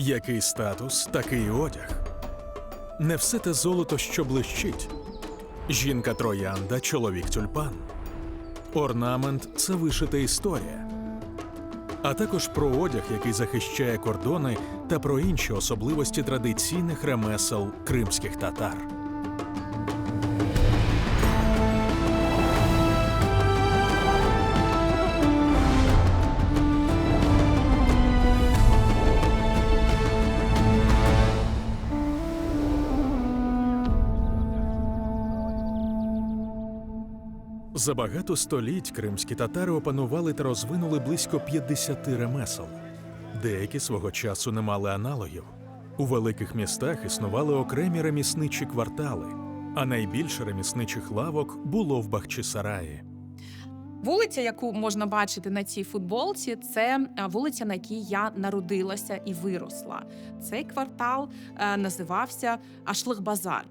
Який статус, такий одяг. Не все те золото, що блищить. Жінка троянда, чоловік тюльпан. Орнамент це вишита історія. А також про одяг, який захищає кордони, та про інші особливості традиційних ремесел кримських татар. За багато століть кримські татари опанували та розвинули близько 50 ремесел. Деякі свого часу не мали аналогів. У великих містах існували окремі ремісничі квартали, а найбільше ремісничих лавок було в Бахчисараї. Вулиця, яку можна бачити на цій футболці, це е, вулиця, на якій я народилася і виросла. Цей квартал е, називався Ашлих-Базар.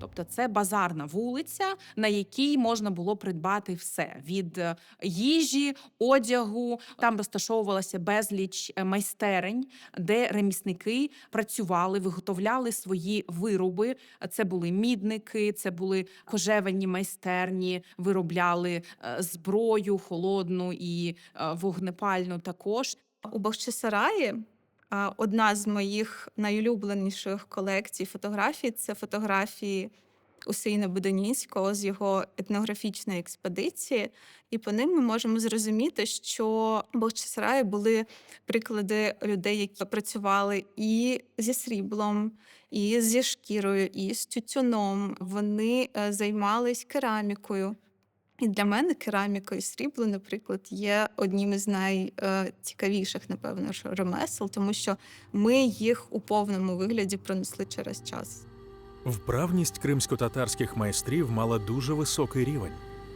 Тобто це базарна вулиця, на якій можна було придбати все від е, їжі, одягу. Там розташовувалася безліч е, майстерень, де ремісники працювали, виготовляли свої вироби. Це були мідники, це були кожевенні майстерні, виробляли е, зброю холодну і вогнепальну також. У Бахчисараї одна з моїх найулюбленіших колекцій фотографій це фотографії Усейна Будоніського з його етнографічної експедиції. І по ним ми можемо зрозуміти, що в Бахчисараї були приклади людей, які працювали і зі сріблом, і зі шкірою, і з тютюном. Вони е, займались керамікою. І для мене кераміка і срібло, наприклад, є одним із найцікавіших, напевно, ремесел, тому що ми їх у повному вигляді пронесли через час. Вправність кримсько-татарських майстрів мала дуже високий рівень.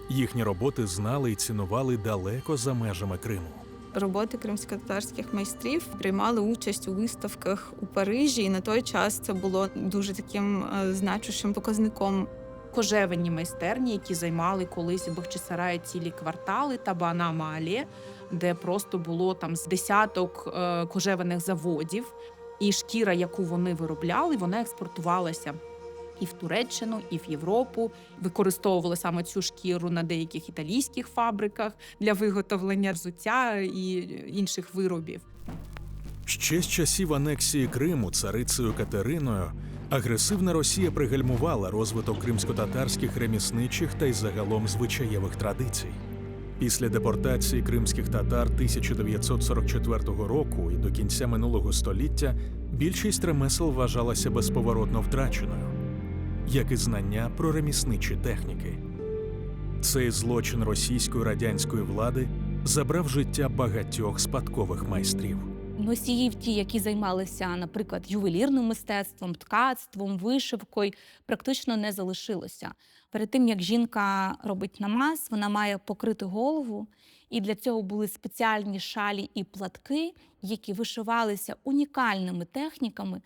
Їхні роботи знали і цінували далеко за межами Криму. Роботи кримськотатарських майстрів приймали участь у виставках у Парижі, і на той час це було дуже таким е, значущим показником Кожевенні майстерні, які займали колись у Бахчисараї цілі квартали та Банама-Але, де просто було там з десяток е, кожевених заводів, і шкіра, яку вони виробляли, вона експортувалася. І в Туреччину, і в Європу використовували саме цю шкіру на деяких італійських фабриках для виготовлення взуття і інших виробів. Ще з часів анексії Криму царицею Катериною агресивна Росія пригальмувала розвиток кримсько-татарських ремісничих та й загалом звичаєвих традицій. Після депортації кримських татар 1944 року і до кінця минулого століття більшість ремесел вважалася безповоротно втраченою, як і знання про ремісничі техніки. Цей злочин російської радянської влади забрав життя багатьох спадкових майстрів. Носіїв, ті, які займалися, наприклад, ювелірним мистецтвом, ткацтвом, вишивкою, практично не залишилося. Перед тим як жінка робить намаз, вона має покрити голову, і для цього були спеціальні шалі і платки, які вишивалися унікальними техніками.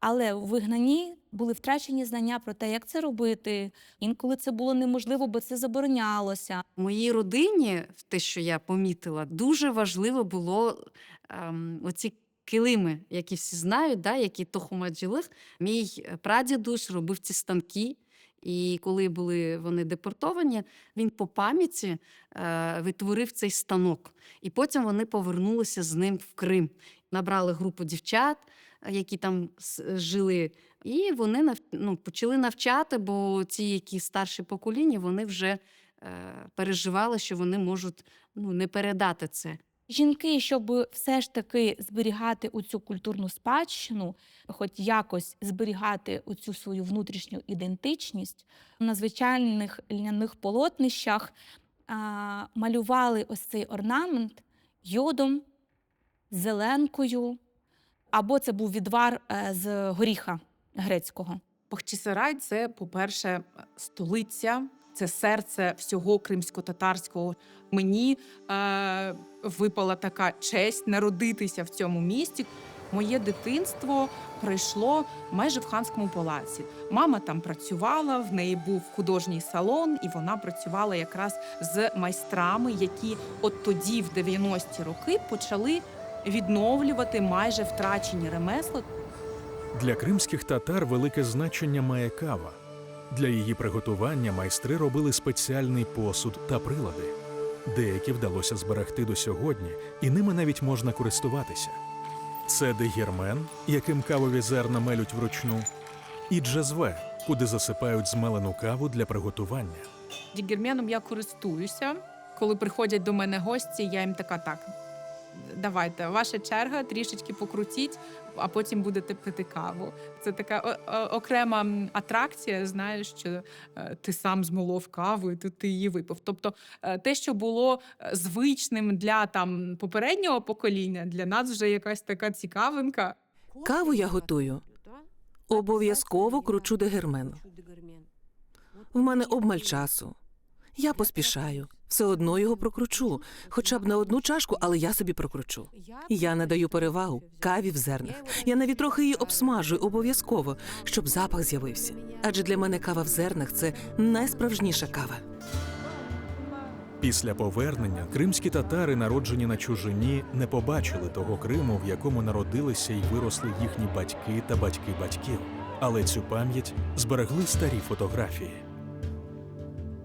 Але у вигнанні були втрачені знання про те, як це робити. Інколи це було неможливо, бо це заборонялося. Моїй родині, те, що я помітила, дуже важливо було ем, оці килими, які всі знають, да, які тохумаджилих. Мій прадідусь робив ці станки. І коли були вони депортовані, він по пам'яті е, відтворив цей станок. І потім вони повернулися з ним в Крим. Набрали групу дівчат, е, які там жили, і вони ну, почали навчати, бо ці, які старші покоління, вони вже е, переживали, що вони можуть ну, не передати це. Жінки, щоб все ж таки зберігати оцю культурну спадщину, хоч якось зберігати оцю свою внутрішню ідентичність, на звичайних льняних полотнищах а, малювали ось цей орнамент йодом, зеленкою, або це був відвар е, з горіха грецького. Бахчисарай це, по-перше, столиця, це серце всього кримсько-татарського. Мені е, випала така честь народитися в цьому місті. Моє дитинство пройшло майже в ханському палаці. Мама там працювала, в неї був художній салон, і вона працювала якраз з майстрами, які от тоді, в 90-ті роки, почали відновлювати майже втрачені ремесла. Для кримських татар велике значення має кава. Для її приготування майстри робили спеціальний посуд та прилади. Деякі вдалося зберегти до сьогодні, і ними навіть можна користуватися. Це дегірмен, яким кавові зерна мелють вручну, і джезве, куди засипають змелену каву для приготування. Дігерменом я користуюся. Коли приходять до мене гості, я їм така так. Давайте, ваша черга, трішечки покрутіть, а потім будете пити каву. Це така окрема атракція. Знаєш, що е, ти сам змолов каву, і ти її випив. Тобто, е, те, що було е, звичним для там попереднього покоління, для нас вже якась така цікавинка. Каву я готую. Обов'язково кручу дегермен. В мене обмаль часу. Я поспішаю. Все одно його прокручу, хоча б на одну чашку, але я собі прокручу. Я надаю перевагу каві в зернах. Я навіть трохи її обсмажую обов'язково, щоб запах з'явився. Адже для мене кава в зернах це найсправжніша кава. Після повернення кримські татари, народжені на чужині, не побачили того Криму, в якому народилися і виросли їхні батьки та батьки батьків. Але цю пам'ять зберегли старі фотографії.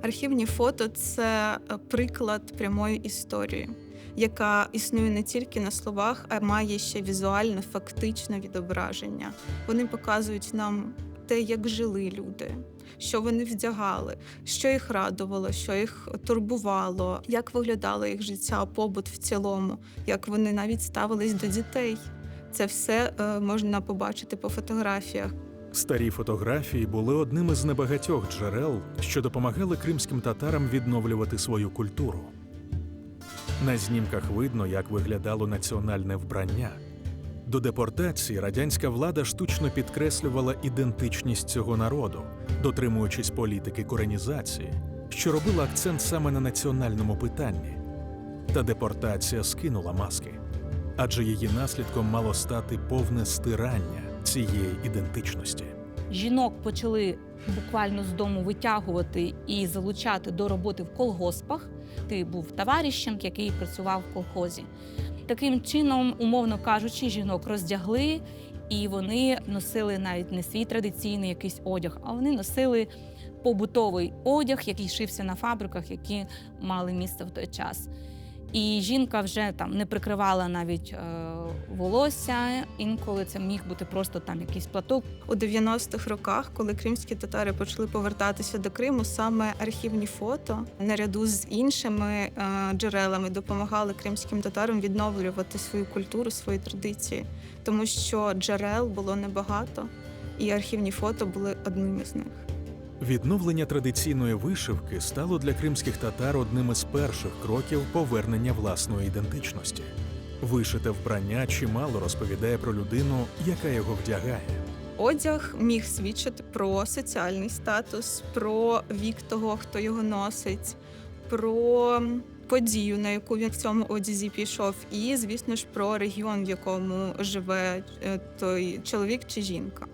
Архівні фото це е, приклад прямої історії, яка існує не тільки на словах, а має ще візуальне, фактичне відображення. Вони показують нам те, як жили люди, що вони вдягали, що їх радувало, що їх турбувало, як виглядало їх життя, побут в цілому, як вони навіть ставились до дітей. Це все е, можна побачити по фотографіях. Старі фотографії були одним із небагатьох джерел, що допомагали кримським татарам відновлювати свою культуру. На знімках видно, як виглядало національне вбрання. До депортації радянська влада штучно підкреслювала ідентичність цього народу, дотримуючись політики коренізації, що робила акцент саме на національному питанні. Та депортація скинула маски, адже її наслідком мало стати повне стирання цієї ідентичності. Жінок почали буквально з дому витягувати і залучати до роботи в колгоспах. Ти був товаришем, який працював в колхозі. Таким чином, умовно кажучи, жінок роздягли, і вони носили навіть не свій традиційний якийсь одяг, а вони носили побутовий одяг, який шився на фабриках, які мали місце в той час. І жінка вже там не прикривала навіть е, волосся. Інколи це міг бути просто там якийсь платок. У 90-х роках, коли кримські татари почали повертатися до Криму, саме архівні фото наряду з іншими е, джерелами допомагали кримським татарам відновлювати свою культуру, свої традиції, тому що джерел було небагато, і архівні фото були одним із них. Відновлення традиційної вишивки стало для кримських татар одним із перших кроків повернення власної ідентичності. Вишите вбрання чимало розповідає про людину, яка його вдягає. Одяг міг свідчити про соціальний статус, про вік того, хто його носить, про подію, на яку він в цьому одязі пішов, і, звісно ж, про регіон, в якому живе е, той чоловік чи жінка.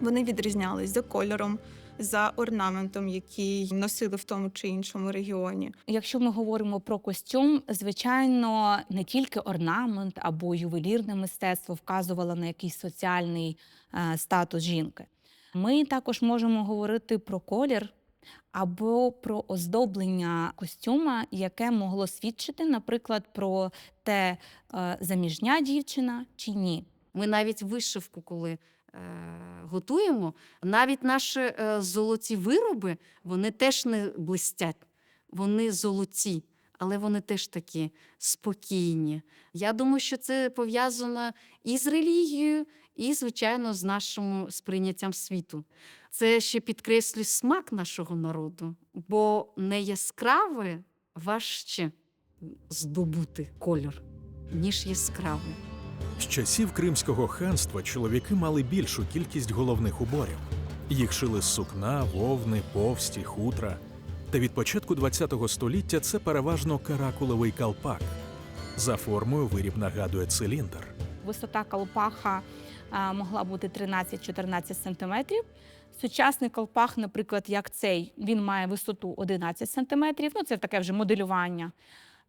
Вони відрізнялись за кольором, за орнаментом, який носили в тому чи іншому регіоні. Якщо ми говоримо про костюм, звичайно, не тільки орнамент або ювелірне мистецтво вказувало на якийсь соціальний е, статус жінки. Ми також можемо говорити про колір або про оздоблення костюма, яке могло свідчити, наприклад, про те, е, заміжня дівчина чи ні. Ми навіть вишивку, коли готуємо, навіть наші е, золоті вироби, вони теж не блистять, вони золоті, але вони теж такі спокійні. Я думаю, що це пов'язано і з релігією, і, звичайно, з нашим сприйняттям світу. Це ще підкреслює смак нашого народу, бо не яскраве важче здобути кольор, ніж яскравий. З часів Кримського ханства чоловіки мали більшу кількість головних уборів. Їх шили з сукна, вовни, повсті, хутра. Та від початку ХХ століття це переважно каракуловий калпак. За формою виріб нагадує циліндр. Висота колпаха могла бути 13-14 сантиметрів. Сучасний колпах, наприклад, як цей, він має висоту 11 сантиметрів. Ну, це таке вже моделювання.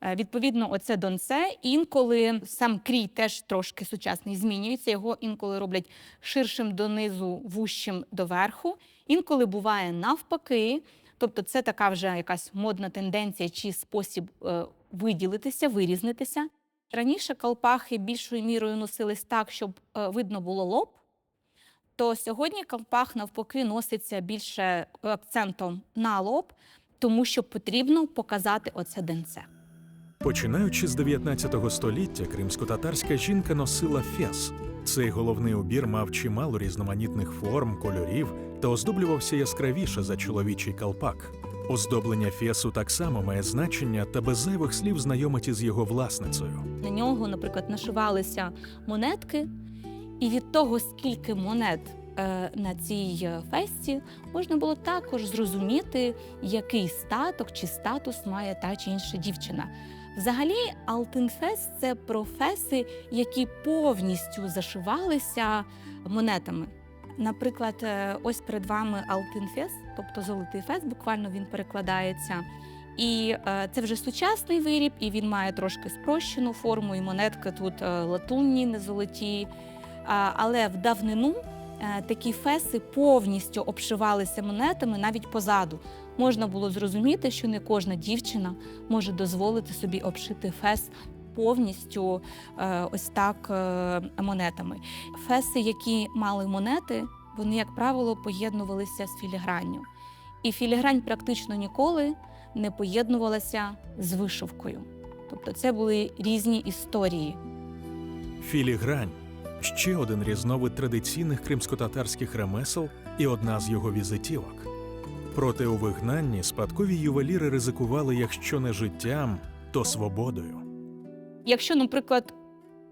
Е, Відповідно, оце донце. Інколи сам крій теж трошки сучасний змінюється. Його інколи роблять ширшим донизу, вущим доверху. Інколи буває навпаки. Тобто, це така вже якась модна тенденція чи спосіб е, виділитися, вирізнитися. Раніше колпахи більшою мірою носились так, щоб е, видно було лоб. То сьогодні колпах навпаки носиться більше акцентом на лоб, тому що потрібно показати оце денце. Починаючи з 19 століття, кримсько-татарська жінка носила фес. Цей головний убір мав чимало різноманітних форм, кольорів та оздоблювався яскравіше за чоловічий калпак. Оздоблення фесу так само має значення та без зайвих слів знайомить із його власницею. На нього, наприклад, нашивалися монетки, і від того, скільки монет е, на цій е, фесті, можна було також зрозуміти, який статок чи статус має та чи інша дівчина. Взагалі, Алтинфес це про феси, які повністю зашивалися монетами. Наприклад, е, ось перед вами Алтинфес, тобто золотий фес, буквально він перекладається. І е, це вже сучасний виріб, і він має трошки спрощену форму, і монетки тут е, латунні, не золоті. Але в давнину такі феси повністю обшивалися монетами навіть позаду. Можна було зрозуміти, що не кожна дівчина може дозволити собі обшити фес повністю е, ось так е, монетами. Феси, які мали монети, вони, як правило, поєднувалися з філігранню. І філігрань практично ніколи не поєднувалася з вишивкою. Тобто це були різні історії. Філігрань ще один різновид традиційних кримсько-татарських ремесел і одна з його візитівок. Проте у вигнанні спадкові ювеліри ризикували, якщо не життям, то свободою. Якщо, наприклад,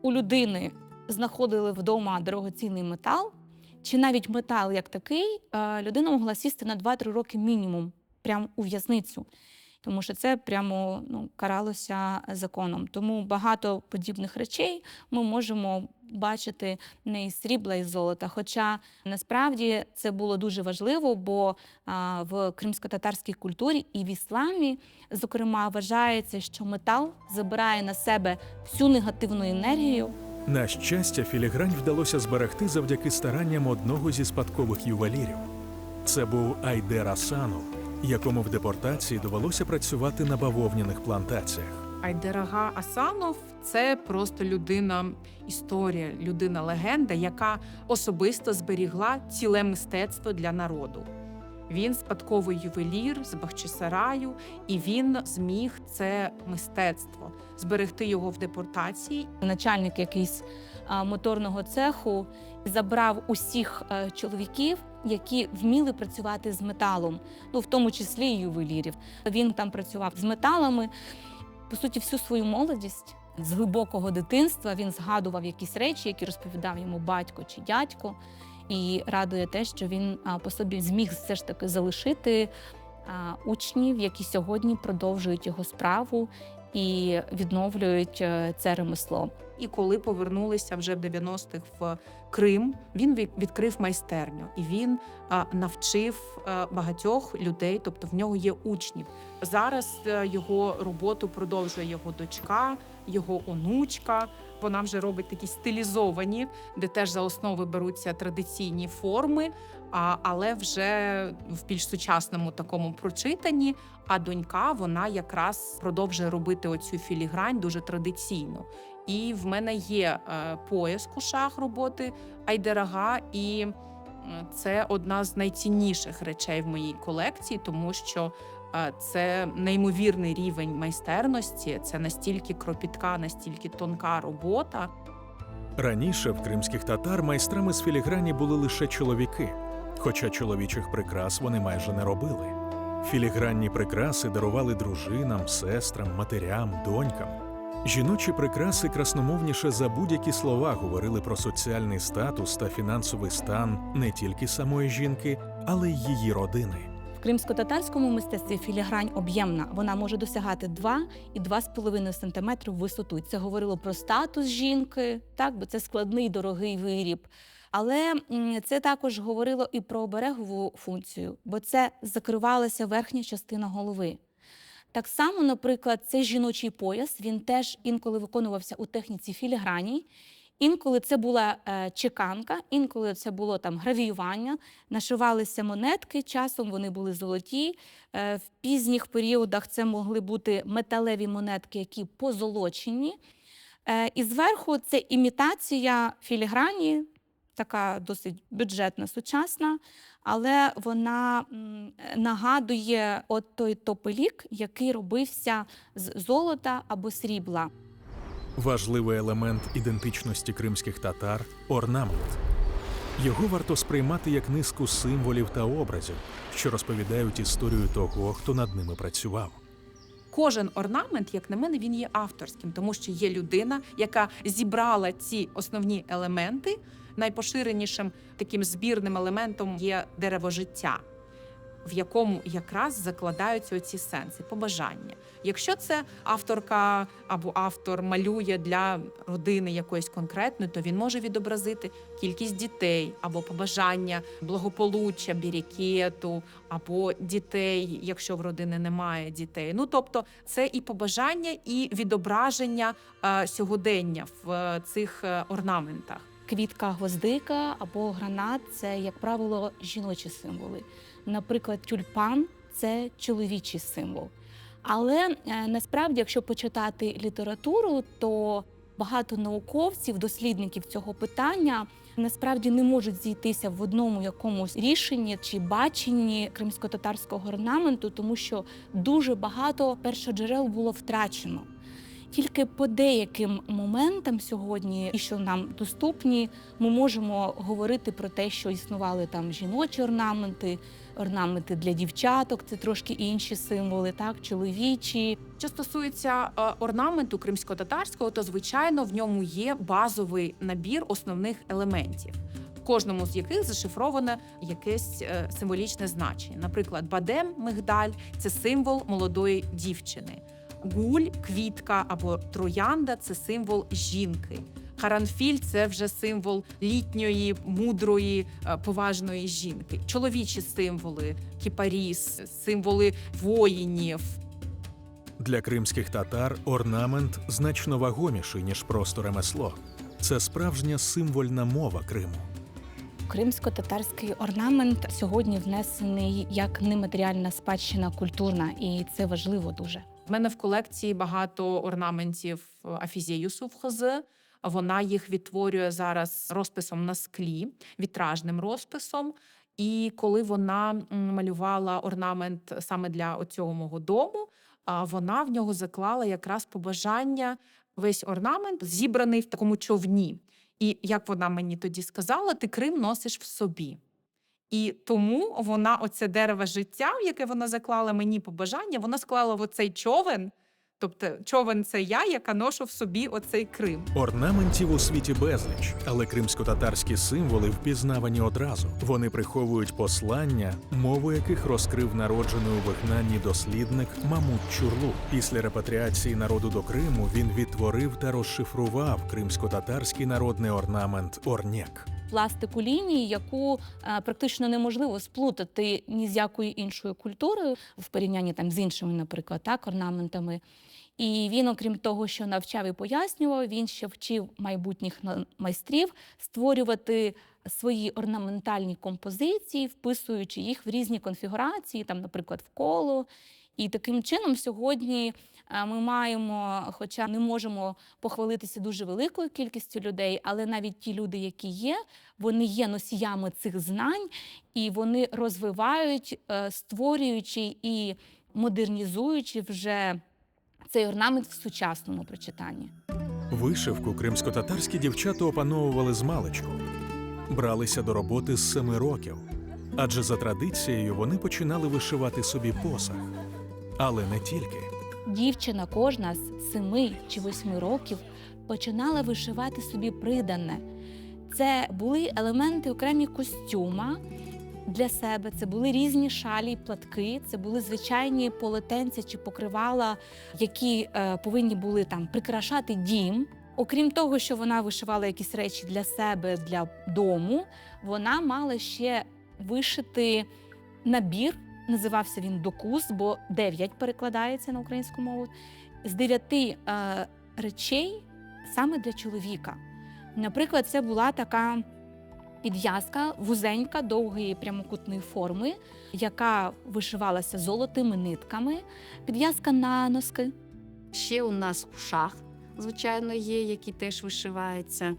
у людини знаходили вдома дорогоцінний метал, чи навіть метал як такий, е, людина могла сісти на 2-3 роки мінімум прямо у в'язницю. Тому що це прямо ну, каралося законом. Тому багато подібних речей ми можемо бачити не із срібла і золота. Хоча насправді це було дуже важливо, бо в кримсько-татарській культурі і в ісламі, зокрема, вважається, що метал забирає на себе всю негативну енергію. На щастя, філігрань вдалося зберегти завдяки старанням одного зі спадкових ювелірів. Це був Айдер Асанов, якому в депортації довелося працювати на бавовняних плантаціях. Айдерага Асанов це просто людина історія, людина легенда, яка особисто зберігла ціле мистецтво для народу. Він спадковий ювелір з Бахчисараю, і він зміг це мистецтво зберегти його в депортації Начальник якийсь моторного цеху забрав усіх е, чоловіків, які вміли працювати з металом, ну в тому числі і ювелірів. Він там працював з металами. По суті, всю свою молодість з глибокого дитинства він згадував якісь речі, які розповідав йому батько чи дядько. І радує те, що він по собі зміг все ж таки залишити учнів, які сьогодні продовжують його справу і відновлюють е, це ремесло. І коли повернулися вже в 90-х в Крим, він відкрив майстерню і він навчив багатьох людей, тобто в нього є учнів. Зараз е, його роботу продовжує його дочка, його онучка. Вона вже робить такі стилізовані, де теж за основи беруться традиційні форми, але вже в більш сучасному такому прочитанні. А донька вона якраз продовжує робити оцю філігрань дуже традиційно. І в мене є е, пояс кушах роботи Айдерага, і це одна з найцінніших речей в моїй колекції, тому що е, це неймовірний рівень майстерності. Це настільки кропітка, настільки тонка робота. Раніше в кримських татар майстрами з філіграні були лише чоловіки, хоча чоловічих прикрас вони майже не робили. Філігранні прикраси дарували дружинам, сестрам, матерям, донькам. Жіночі прикраси красномовніше за будь-які слова говорили про соціальний статус та фінансовий стан не тільки самої жінки, але й її родини. В кримсько-татарському мистецтві філігрань об'ємна. Вона може досягати 2 і 2,5 см висоту. Це говорило про статус жінки, так, бо це складний дорогий виріб. Але це також говорило і про оберегову функцію, бо це закривалася верхня частина голови. Так само, наприклад, цей жіночий пояс він теж інколи виконувався у техніці філіграній. Інколи це була е, чеканка, інколи це було там гравіювання, нашивалися монетки, часом вони були золоті. Е, в пізніх періодах це могли бути металеві монетки, які позолочені. Е, і зверху це імітація філіграні, така досить бюджетна, сучасна, але вона нагадує от той топелік, який робився з золота або срібла. Важливий елемент ідентичності кримських татар орнамент. Його варто сприймати як низку символів та образів, що розповідають історію того, хто над ними працював. Кожен орнамент, як на мене, він є авторським, тому що є людина, яка зібрала ці основні елементи. Найпоширенішим таким збірним елементом є дерево життя, в якому якраз закладаються оці сенси, побажання. Якщо це авторка або автор малює для родини якоїсь конкретної, то він може відобразити кількість дітей або побажання благополуччя, бірікету, або дітей, якщо в родини немає дітей. Ну тобто, це і побажання, і відображення е, сьогодення в е, цих е, орнаментах. Квітка гвоздика або гранат це, як правило, жіночі символи. Наприклад, тюльпан це чоловічий символ. Але е, насправді, якщо почитати літературу, то багато науковців, дослідників цього питання насправді не можуть зійтися в одному якомусь рішенні чи баченні кримсько-татарського орнаменту, тому що дуже багато першоджерел було втрачено. Тільки по деяким моментам сьогодні, і що нам доступні, ми можемо говорити про те, що існували там жіночі орнаменти, орнаменти для дівчаток, це трошки інші символи, так, чоловічі. Що стосується е, орнаменту кримсько-татарського, то звичайно в ньому є базовий набір основних елементів. Кожному з яких зашифроване якесь е, символічне значення. Наприклад, бадем мигдаль це символ молодої дівчини. Гуль, квітка або троянда це символ жінки. Харанфіль це вже символ літньої, мудрої, е, поважної жінки. Чоловічі символи, кіпаріс, символи воїнів, Для кримських татар орнамент значно вагоміший, ніж просто ремесло. Це справжня символьна мова Криму. Кримсько-татарський орнамент сьогодні внесений як нематеріальна спадщина культурна, і це важливо дуже. Мене в колекції багато орнаментів Афізія Юсуфхоз. Вона їх відтворює зараз розписом на склі, вітражним розписом. І коли вона малювала орнамент саме для цього мого дому, вона в нього заклала якраз побажання. Весь орнамент зібраний в такому човні. І як вона мені тоді сказала, ти Крим носиш в собі. І тому вона, оце дерево життя, в яке вона заклала мені побажання, вона склала в оцей човен. Тобто човен це я, яка ношу в собі оцей Крим. Орнаментів у світі безліч, але кримсько-татарські символи впізнавані одразу. Вони приховують послання, мову яких розкрив народжений у вигнанні дослідник Мамут Чурлу. Після репатріації народу до Криму він відтворив та розшифрував кримсько-татарський народний орнамент Орняк. Пластику лінії, яку е, практично неможливо сплутати ні з якою іншою культурою в порівнянні там з іншими, наприклад, так, орнаментами. І він, окрім того, що навчав і пояснював, він ще вчив майбутніх майстрів створювати свої орнаментальні композиції, вписуючи їх в різні конфігурації, там, наприклад, в коло. І таким чином сьогодні ми маємо, хоча не можемо похвалитися дуже великою кількістю людей, але навіть ті люди, які є, вони є носіями цих знань, і вони розвивають, е, створюючи і модернізуючи вже цей орнамент в сучасному прочитанні. Вишивку кримсько-татарські дівчата опановували з маличку, бралися до роботи з семи років, адже за традицією вони починали вишивати собі посах. Але не тільки. Дівчина кожна з семи чи восьми років починала вишивати собі придане. Це були елементи окремі костюма для себе, це були різні шалі, й платки, це були звичайні полотенця чи покривала, які е, повинні були там прикрашати дім. Окрім того, що вона вишивала якісь речі для себе, для дому, вона мала ще вишити набір Називався він докус, бо дев'ять перекладається на українську мову. З дев'яти е, речей саме для чоловіка. Наприклад, це була така підв'язка, вузенька, довгої прямокутної форми, яка вишивалася золотими нитками, підв'язка на носки. Ще у нас шах, звичайно, є, який теж вишивається.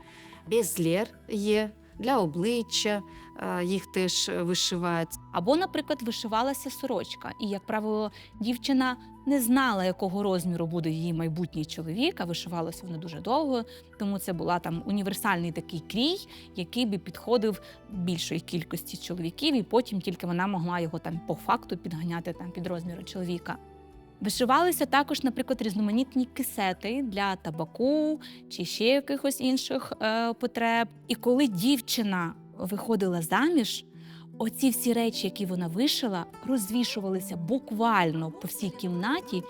Безлєр є для обличчя, е, їх теж вишивають. Або, наприклад, вишивалася сорочка, і, як правило, дівчина не знала, якого розміру буде її майбутній чоловік, а вишивалася вона дуже довго, тому це була там універсальний такий крій, який би підходив більшої кількості чоловіків, і потім тільки вона могла його там по факту підганяти там під розміром чоловіка. Вишивалися також, наприклад, різноманітні кисети для табаку чи ще якихось інших е, потреб. І коли дівчина виходила заміж, оці всі речі, які вона вишила, розвішувалися буквально по всій кімнаті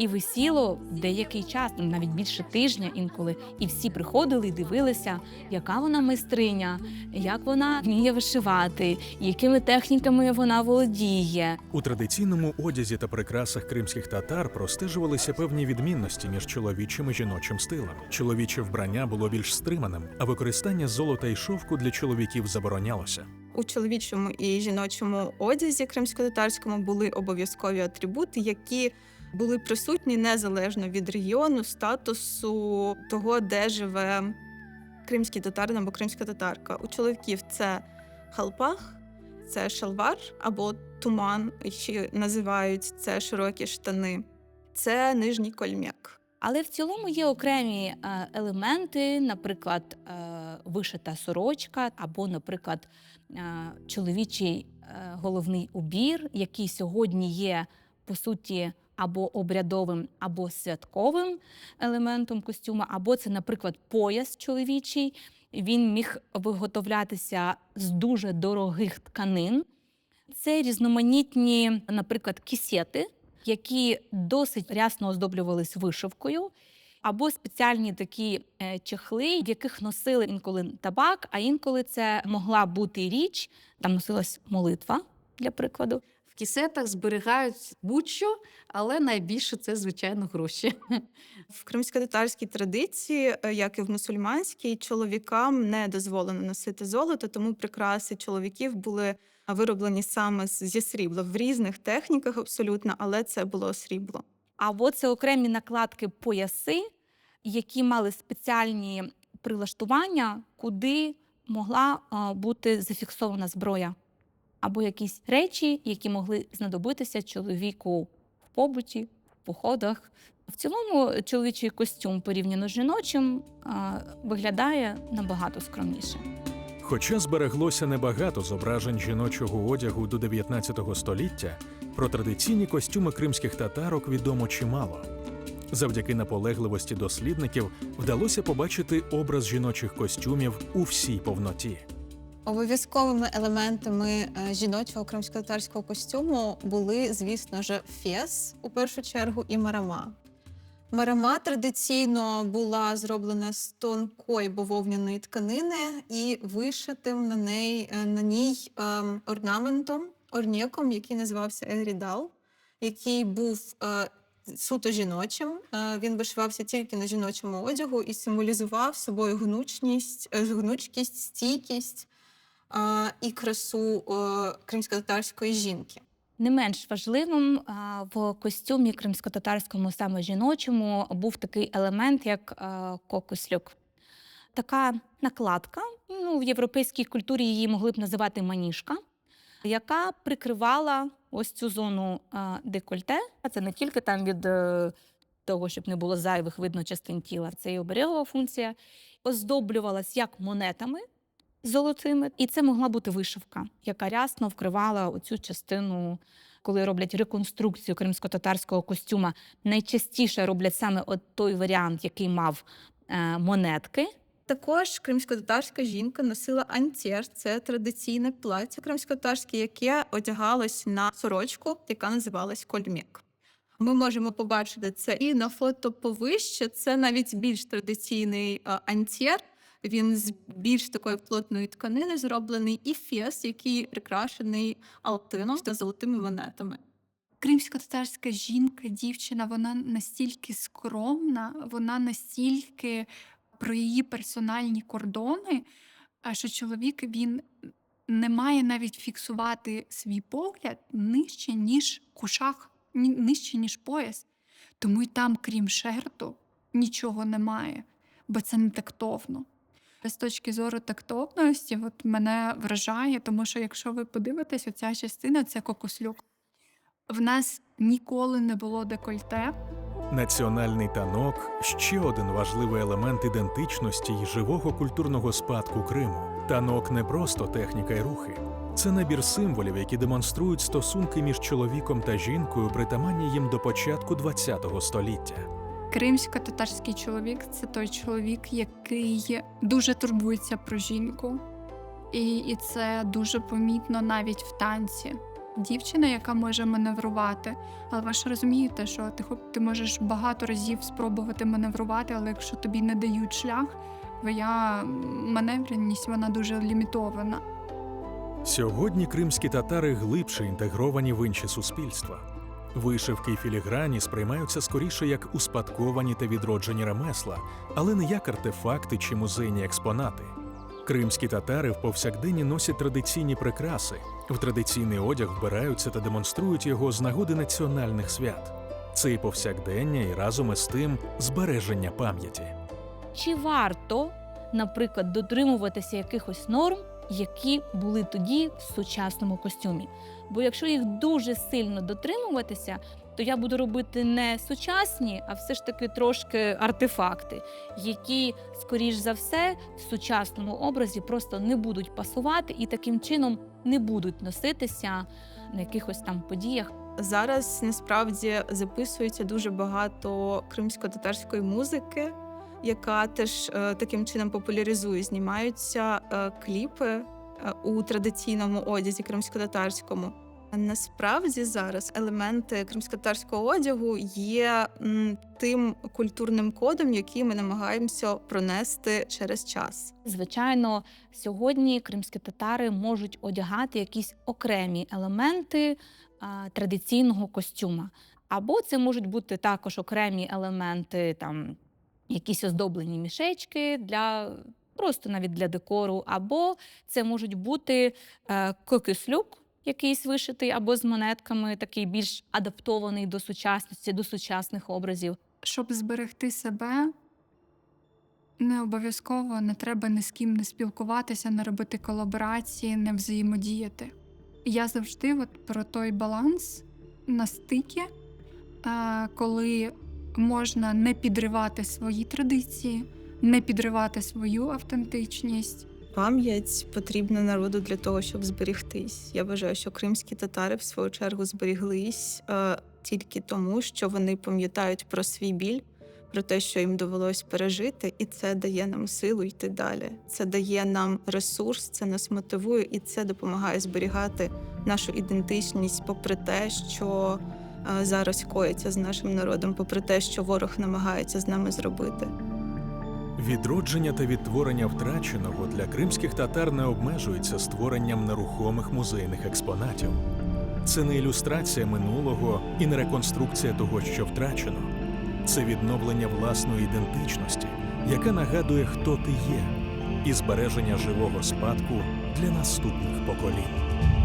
і висіло деякий час, навіть більше тижня інколи. І всі приходили і дивилися, яка вона майстриня, як вона вміє вишивати, якими техніками вона володіє. У традиційному одязі та прикрасах кримських татар простежувалися певні відмінності між чоловічим і жіночим стилем. Чоловіче вбрання було більш стриманим, а використання золота і шовку для чоловіків заборонялося. У чоловічому і жіночому одязі кримсько-татарському були обов'язкові атрибути, які були присутні незалежно від регіону, статусу того, де живе кримський татарин або кримська татарка. У чоловіків це халпах, це шалвар або туман, ще називають це широкі штани, це нижній кольмяк. Але в цілому є окремі е, елементи, наприклад, е, вишита сорочка, або, наприклад, е, чоловічий головний убір, який сьогодні є по суті або обрядовим, або святковим елементом костюма, або це, наприклад, пояс чоловічий. Він міг виготовлятися з дуже дорогих тканин. Це різноманітні, наприклад, кісети, які досить рясно оздоблювались вишивкою, або спеціальні такі е, чехли, в яких носили інколи табак, а інколи це могла бути річ, там носилась молитва, для прикладу. В кісетах зберігають будь-що, але найбільше це, звичайно, гроші. В кримсько-татарській традиції, е, як і в мусульманській, чоловікам не дозволено носити золото, тому прикраси чоловіків були вироблені саме зі срібла в різних техніках абсолютно, але це було срібло. Або це окремі накладки пояси, які мали спеціальні прилаштування, куди могла бути зафіксована зброя, або якісь речі, які могли знадобитися чоловіку в побуті, в походах. В цілому чоловічий костюм порівняно з жіночим виглядає набагато скромніше. Хоча збереглося небагато зображень жіночого одягу до 19 століття, про традиційні костюми кримських татарок відомо чимало. Завдяки наполегливості дослідників вдалося побачити образ жіночих костюмів у всій повноті. Обов'язковими елементами е, жіночого кримсько-татарського костюму були, звісно ж, фес у першу чергу і марама. Марама традиційно була зроблена з тонкої бавовняної тканини і вишитим на, неї, е, на ній ем, орнаментом, орнєком, який називався Ерідал, який був е, суто жіночим. Е, Він вишивався тільки на жіночому одягу і символізував собою гнучність, е, гнучкість, стійкість а, і красу е, кримсько-татарської жінки. Не менш важливим в костюмі кримсько-татарському, саме жіночому, був такий елемент, як а, кокослюк. Така накладка, ну, в європейській культурі її могли б називати маніжка, яка прикривала ось цю зону декольте. А це не тільки там від е, того, щоб не було зайвих видно частин тіла, це і оберегова функція. Оздоблювалась як монетами золотими, і це могла бути вишивка, яка рясно вкривала оцю частину. Коли роблять реконструкцію кримсько-татарського костюма, найчастіше роблять саме от той варіант, який мав е, монетки. Також кримсько-татарська жінка носила антєр, це традиційне плаття кримсько-татарське, яке одягалось на сорочку, яка називалась кольмік. Ми можемо побачити це і на фото повище. Це навіть більш традиційний е, антєр. Він з більш такої плотної тканини зроблений, і фес, який прикрашений алтином та золотими монетами. Кримсько-татарська жінка, дівчина, вона настільки скромна, вона настільки про її персональні кордони, що чоловік він не має навіть фіксувати свій погляд нижче, ніж кушак, ні- нижче, ніж пояс. Тому й там, крім шерту, нічого немає, бо це не тактовно. З точки зору тактовності, от мене вражає, тому що якщо ви подивитесь, оця частина це кокослюк. В нас ніколи не було декольте. Національний танок ще один важливий елемент ідентичності й живого культурного спадку Криму. Танок не просто техніка й рухи. Це набір символів, які демонструють стосунки між чоловіком та жінкою, притаманні їм до початку ХХ століття. Кримсько-татарський чоловік це той чоловік, який дуже турбується про жінку. І, і це дуже помітно навіть в танці. Дівчина, яка може маневрувати, але ви ж розумієте, що ти, ти можеш багато разів спробувати маневрувати, але якщо тобі не дають шлях, твоя маневреність вона дуже лімітована. Сьогодні кримські татари глибше інтегровані в інші суспільства. Вишивки й філіграні сприймаються скоріше як успадковані та відроджені ремесла, але не як артефакти чи музейні експонати. Кримські татари в повсякденні носять традиційні прикраси, в традиційний одяг вбираються та демонструють його з нагоди національних свят. Це і повсякдення, і разом із тим збереження пам'яті. Чи варто, наприклад, дотримуватися якихось норм, які були тоді в сучасному костюмі? Бо якщо їх дуже сильно дотримуватися, то я буду робити не сучасні, а все ж таки трошки артефакти, які, скоріш за все, в сучасному образі просто не будуть пасувати і таким чином не будуть носитися на якихось там подіях. Зараз насправді записується дуже багато кримсько-татарської музики, яка теж е, таким чином популяризує. Знімаються е, кліпи у традиційному одязі кримсько-татарському. Насправді зараз елементи кримсько-татарського одягу є тим культурним кодом, який ми намагаємося пронести через час. Звичайно, сьогодні кримські татари можуть одягати якісь окремі елементи традиційного костюма. Або це можуть бути також окремі елементи, там якісь оздоблені мішечки для просто навіть для декору, або це можуть бути е, кокюслюк, якийсь вишитий, або з монетками, такий більш адаптований до сучасності, до сучасних образів. Щоб зберегти себе, не обов'язково не треба ні з ким не спілкуватися, не робити колаборації, не взаємодіяти. Я завжди от про той баланс на стикі, е, коли можна не підривати свої традиції, не підривати свою автентичність. Пам'ять потрібна народу для того, щоб зберігтись. Я вважаю, що кримські татари в свою чергу зберіглись е, тільки тому, що вони пам'ятають про свій біль, про те, що їм довелось пережити, і це дає нам силу йти далі. Це дає нам ресурс, це нас мотивує, і це допомагає зберігати нашу ідентичність, попри те, що е, зараз коїться з нашим народом, попри те, що ворог намагається з нами зробити. Відродження та відтворення втраченого для кримських татар не обмежується створенням нерухомих музейних експонатів. Це не ілюстрація минулого і не реконструкція того, що втрачено. Це відновлення власної ідентичності, яка нагадує, хто ти є, і збереження живого спадку для наступних поколінь.